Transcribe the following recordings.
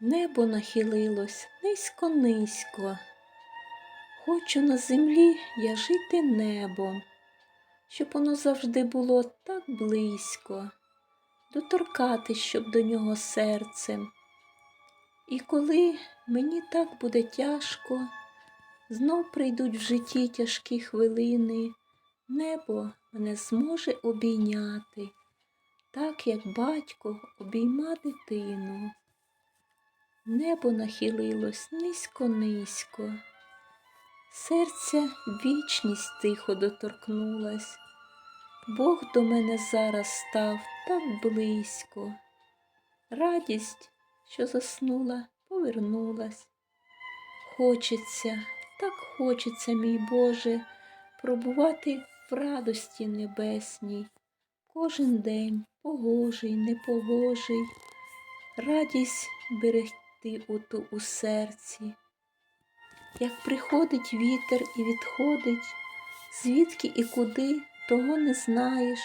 Небо нахилилось низько-низько. Хочу на землі я жити небом, щоб воно завжди було так близько, доторкатись, щоб до нього серцем. І коли мені так буде тяжко, знов прийдуть в житті тяжкі хвилини, небо мене зможе обійняти, так як батько обійма дитину. Небо нахилилось низько-низько, серця вічність тихо доторкнулась. Бог до мене зараз став так близько. Радість, що заснула, повернулась. Хочеться, так хочеться, мій Боже, пробувати в радості небесній. Кожен день погожий, непогожий, радість берегти оту у серці. Як приходить вітер і відходить, звідки і куди, того не знаєш,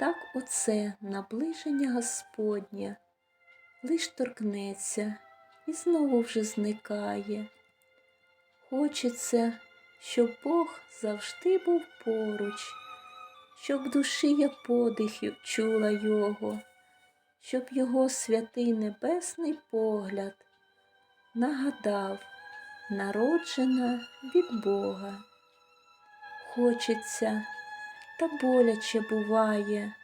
так оце наближення Господнє лиш торкнеться і знову вже зникає. Хочеться, щоб Бог завжди був поруч, щоб душі я подихів чула Його, щоб Його святий небесний погляд нагадав, народжена від Бога. Хочеться, та боляче буває,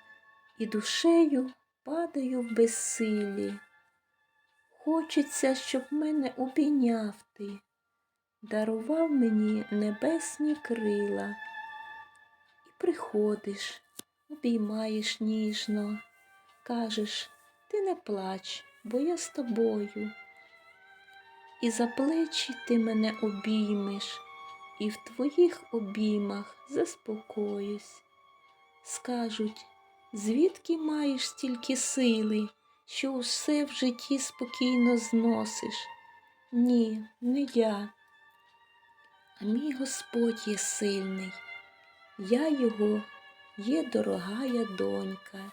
і душею падаю в безсилі. Хочеться, щоб мене обійняв ти, дарував мені небесні крила. І приходиш, обіймаєш ніжно, кажеш, ти не плач, бо я з тобою. І за плечі ти мене обіймеш, і в твоїх обіймах заспокоюсь. Скажуть, звідки маєш стільки сили, що усе в житті спокійно зносиш? Ні, не я. А мій Господь є сильний, я його є дорогая донька.